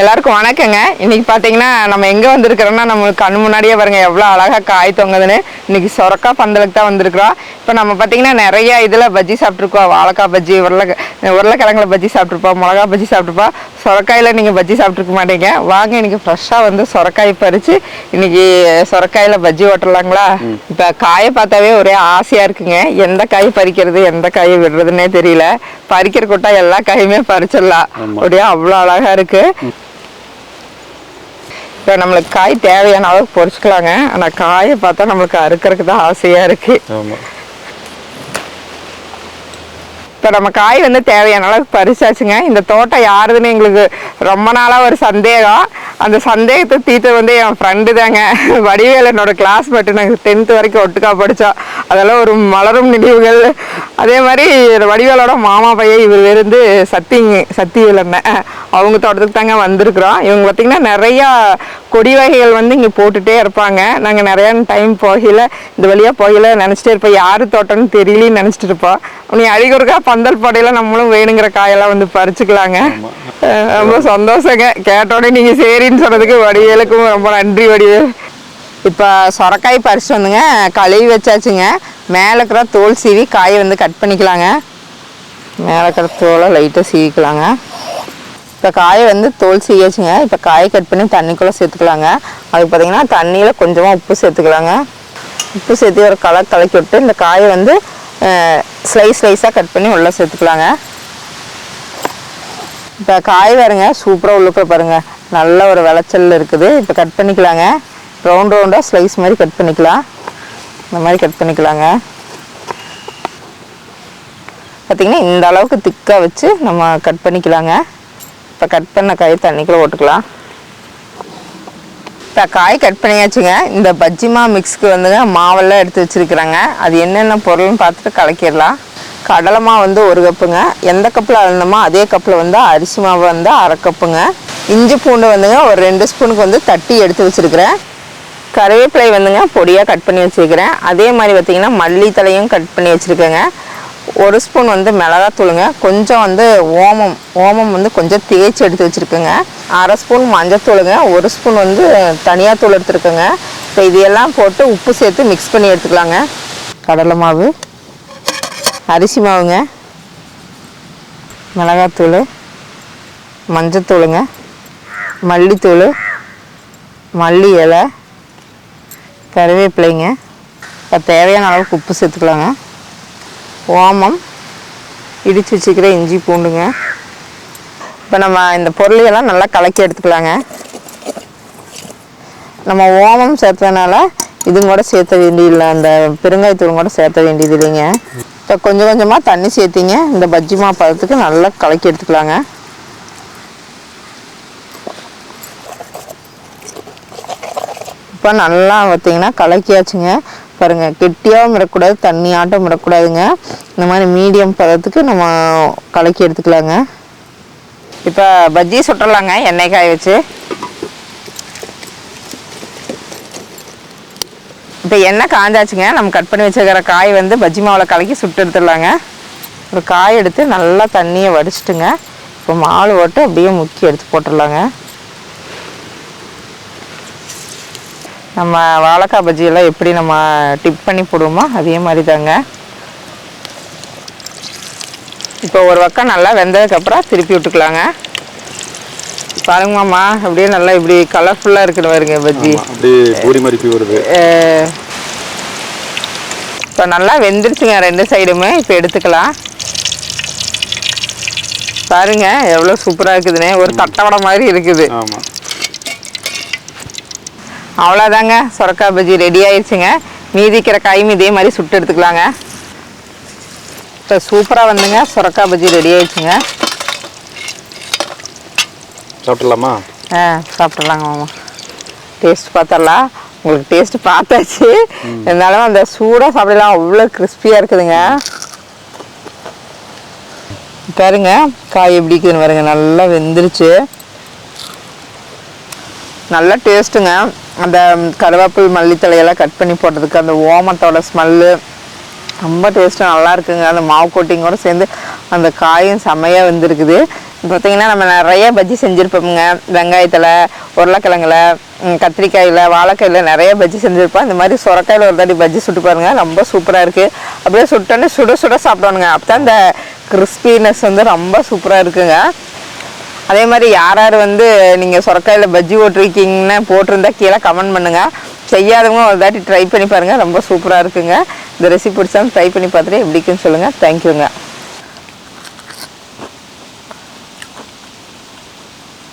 எல்லாருக்கும் வணக்கங்க. இன்னைக்கு பார்த்தீங்கன்னா நம்ம எங்கே வந்திருக்கிறோம்னா நம்மளுக்கு கண்ணு முன்னாடியே பாருங்க எவ்வளோ அழகாக காய் தொங்குதுன்னு. இன்னைக்கு சொரக்கா பந்தலுக்கு தான் வந்திருக்கிறோம். இப்போ நம்ம பார்த்தீங்கன்னா நிறைய இதில் பஜ்ஜி சாப்பிட்ருக்கோம் வாழைக்காய் பஜ்ஜி உருளை உருளைக்கிழங்குல பஜ்ஜி சாப்பிட்ருப்போம் மிளகா பஜ்ஜி சாப்பிட்ருப்போம் சொரக்காயில் நீங்கள் பஜ்ஜி சாப்பிட்ருக்க மாட்டீங்க. வாங்க இன்னைக்கு ஃப்ரெஷ்ஷாக வந்து சொரக்காய் பறித்து இன்னைக்கு சொரக்காயில் பஜ்ஜி ஓட்டலாங்களா? இப்போ காயை பார்த்தாவே ஒரே ஆசையாக இருக்குங்க. எந்த காய் பறிக்கிறது எந்த காயை விடுறதுன்னே தெரியல. பறிக்கிற கொட்டா எல்லா காயுமே பறிச்சிடலாம். அப்படியே அவ்வளோ அழகாக இருக்குது இப்போ நம்மளுக்கு காய் தேவையான அளவுக்கு பொரிச்சுக்கலாங்க. ஆனால் காயை பார்த்தா நம்மளுக்கு அறுக்கறதுக்கு தான் ஆசையாக இருக்குது ஆமாம் இப்போ நம்ம காய் வந்து தேவையான அளவுக்கு பறிச்சாச்சுங்க. இந்த தோட்டம் யாருதுன்னு எங்களுக்கு ரொம்ப நாளாக ஒரு சந்தேகம். அந்த சந்தேகத்தை தீர்த்து வந்து என் ஃப்ரெண்டு தாங்க. வடிவேல் என்னோட கிளாஸ்மேட்டு நாங்கள் டென்த்து வரைக்கும் ஒட்டுக்கா படித்தோம் அதெல்லாம் ஒரு மலரும் நினைவுகள். அதே மாதிரி வடிவேலோட மாமா பையன் இவர் இருந்து சத்திங்க சத்தியல் அண்ணன் அவங்க தோட்டத்துக்கு தாங்க வந்திருக்கிறோம். இவங்க பார்த்திங்கன்னா நிறையா கொடி வகைகள் வந்து இங்கே போட்டுகிட்டே இருப்பாங்க. நாங்கள் நிறையா டைம் போகல இந்த வழியாக போகல நினச்சிட்டே இருப்போம். யார் தோட்டம்னு தெரியலன்னு நினச்சிட்டு இருப்போம். நீ அடிக்கொருக்கா பந்தல் படையில நம்மளும் வேணுங்கிற காயெல்லாம் வந்து பறிச்சுக்கலாங்க. ரொம்ப சந்தோஷங்க. கேட்டோடனே நீங்கள் சரின்னு சொன்னதுக்கு வடிவேலுக்கும் ரொம்ப நன்றி வடிவேல். இப்போ சொரக்காய் பறிச்சு வந்துங்க. கழுவி வச்சாச்சுங்க. மேலே இருக்கிற தோல் சீவி காயை வந்து கட் பண்ணிக்கலாங்க. மேலே இருக்கிற தோலை லைட்டாக சீவிக்கலாங்க. இப்போ காயை வந்து தோல் சீவியாச்சுங்க. இப்போ காயை கட் பண்ணி தண்ணிக்குள்ளே சேர்த்துக்கலாங்க. அதுக்கு பார்த்தீங்கன்னா தண்ணியில் கொஞ்சமாக உப்பு சேர்த்துக்கலாங்க. உப்பு சேர்த்து ஒரு கலர் கலக்கி விட்டு இந்த காயை வந்து ஸ்லைஸ் ஸ்லைஸாக கட் பண்ணி உள்ளே சேர்த்துக்கலாங்க. இப்போ காய் வருங்க சூப்பராக உள்ளுக்குள்ள பாருங்க. நல்ல ஒரு விளைச்சல் இருக்குது. இப்போ கட் பண்ணிக்கலாங்க. ரவுண்ட் ரவுண்டாக ஸ்லைஸ் மாதிரி கட் பண்ணிக்கலாம். இந்த மாதிரி கட் பண்ணிக்கலாங்க. பார்த்தீங்கன்னா இந்த அளவுக்கு திக்காக வச்சு நம்ம கட் பண்ணிக்கலாங்க. இப்போ கட் பண்ண காய் தண்ணிக்குள்ளே போட்டுக்கலாம். இப்போ காய் கட் பண்ணியாச்சுங்க. இந்த பஜ்ஜிமா மிக்ஸ்க்கு வந்துங்க மாவெல்லாம் எடுத்து வச்சுருக்குறாங்க. அது என்னென்ன பொருள்னு பார்த்துட்டு கலக்கிடலாம். கடலை மாவு வந்து ஒரு கப்புங்க. எந்த கப்பில் அளந்தோமோ அதே கப்பில் வந்து அரிசி மாவு வந்து அரை கப்புங்க. இஞ்சி பூண்டு வந்துங்க ஒரு ரெண்டு ஸ்பூனுக்கு வந்து தட்டி எடுத்து வச்சுருக்கிறேன். கருவேப்பிலை வந்துங்க பொடியாக கட் பண்ணி வச்சுருக்கிறேன். அதே மாதிரி பார்த்திங்கன்னா மல்லி தலையும் கட் பண்ணி வச்சுருக்கேங்க. ஒரு ஸ்பூன் வந்து மிளகாத்தூளுங்க. கொஞ்சம் வந்து ஓமம் ஓமம் வந்து கொஞ்சம் தேய்ச்சி எடுத்து வச்சுருக்கேங்க. அரை ஸ்பூன் மஞ்சத்தூளுங்க ஒரு ஸ்பூன் வந்து தனியாத்தூள் எடுத்துருக்கேங்க. இப்போ இதையெல்லாம் போட்டு உப்பு சேர்த்து மிக்ஸ் பண்ணி எடுத்துக்கலாங்க. கடலை மாவு அரிசி மாவுங்க மிளகாத்தூள் மஞ்சத்தூளுங்க மல்லித்தூள் மல்லி இலை கருவேப்பிலைங்க. இப்போ தேவையான அளவுக்கு உப்பு சேர்த்துக்கலாங்க. ஓமம் இடித்து வச்சுக்கிற இஞ்சி பூண்டுங்க. இப்போ நம்ம இந்த பொருளையெல்லாம் நல்லா கலக்கி எடுத்துக்கலாங்க. நம்ம ஓமம் சேர்த்ததுனால இதுவும் கூட சேர்த்த வேண்டியதில்லை அந்த பெருங்காயத்தூளும் கூட சேர்த்த வேண்டியது இல்லைங்க. இப்போ கொஞ்சம் கொஞ்சமாக தண்ணி சேர்த்திங்க. இந்த பஜ்ஜி பழத்துக்கு நல்லா கலக்கி எடுத்துக்கலாங்க. இப்போ நல்லா பார்த்தீங்கன்னா கலக்கியாச்சுங்க. பாருங்கள் கெட்டியாகவும் விடக்கூடாது தண்ணியாட்டம் விடக்கூடாதுங்க. இந்த மாதிரி மீடியம் பதத்துக்கு நம்ம கலக்கி எடுத்துக்கலாங்க. இப்போ பஜ்ஜி சுட்டலாங்க எண்ணெய் காய வச்சு. இப்போ எண்ணெய் காஞ்சாச்சுங்க நம்ம கட் பண்ணி வச்சுருக்கிற காய் வந்து பஜ்ஜி மாவில் கலக்கி சுட்டு எடுத்துடலாங்க. ஒரு காய் எடுத்து நல்லா தண்ணியை வடிச்சிட்டுங்க. இப்போ மாவு ஓட்டு அப்படியே முக்கி எடுத்து போட்டுடலாங்க. நம்ம வாழைக்காய் பஜ்ஜியெல்லாம் எப்படி நம்ம டிப் பண்ணி போடுவோமோ அதே மாதிரி தாங்க இப்போ ஒரு பக்கம் நல்லா வெந்ததுக்கப்புறம் திருப்பி விட்டுக்கலாங்க. பாருங்க மாமா அப்படியே நல்லா இப்படி கலர்ஃபுல்லாக இருக்குது பாருங்க பஜ்ஜி. பூரி வருது. இப்போ நல்லா வெந்துருச்சுங்க ரெண்டு சைடுமே இப்போ எடுத்துக்கலாம். பாருங்க எவ்வளோ சூப்பராக இருக்குதுன்னு ஒரு தட்டவடை மாதிரி இருக்குது. ஆமாம் அவ்வளோதாங்க சொரக்காய் பஜ்ஜி ரெடி ஆயிடுச்சுங்க மீதிக்கிற காயும் இதே மாதிரி சுட்டு எடுத்துக்கலாங்க. இப்போ சூப்பராக வந்துங்க. சொரக்காய் பஜ்ஜி ரெடி ஆயிடுச்சுங்க சாப்பிடலாமா? ஆ சாப்பிட்றலாங்க மாமா. டேஸ்ட் பார்த்தரலாம் உங்களுக்கு டேஸ்ட் பார்த்தாச்சு. இருந்தாலும் அந்த சூடாக சாப்பிடலாம். அவ்வளோ கிறிஸ்பியாக இருக்குதுங்க. பாருங்க காய் எப்படி இருக்குதுன்னு பாருங்க. நல்லா வெந்துருச்சு. நல்ல டேஸ்ட்டுங்க அந்த கருவேப்பில் மல்லித்தலையெல்லாம் கட் பண்ணி போட்டதுக்கு அந்த ஓமத்தோட ஸ்மெல்லு ரொம்ப டேஸ்ட்டாக நல்லா இருக்குங்க. அந்த மாவு கோட்டிங்கோடு சேர்ந்து அந்த காயும் செம்மையாக வந்துருக்குது. பார்த்தீங்கன்னா நம்ம நிறைய பஜ்ஜி செஞ்சுருப்போமுங்க. வெங்காயத்தில் உருளைக்கிழங்குல கத்திரிக்காயில் வாழைக்காயில் நிறைய பஜ்ஜி செஞ்சுருப்போம். இந்த மாதிரி சுரக்காயில் ஒரு தாட்டி பஜ்ஜி சுட்டு பாருங்க. ரொம்ப சூப்பராக இருக்குது அப்படியே சுட்டோன்னே சுட சுட சாப்பிடணுங்க அப்போ தான் அந்த கிறிஸ்பினஸ் வந்து ரொம்ப சூப்பராக இருக்குங்க. அதே மாதிரி யார் யார் வந்து நீங்கள் சொரக்காயில் பஜ்ஜி ஓட்டிருக்கீங்கன்னு போட்டிருந்தா கீழே கமெண்ட் பண்ணுங்கள் செய்யாதவங்க ஒரு தாட்டி ட்ரை பண்ணி பாருங்கள் ரொம்ப சூப்பராக இருக்குங்க. இந்த ரெசிபி பிடிச்சா ட்ரை பண்ணி பார்த்துட்டு எப்படிக்குன்னு சொல்லுங்கள் தேங்க்யூங்க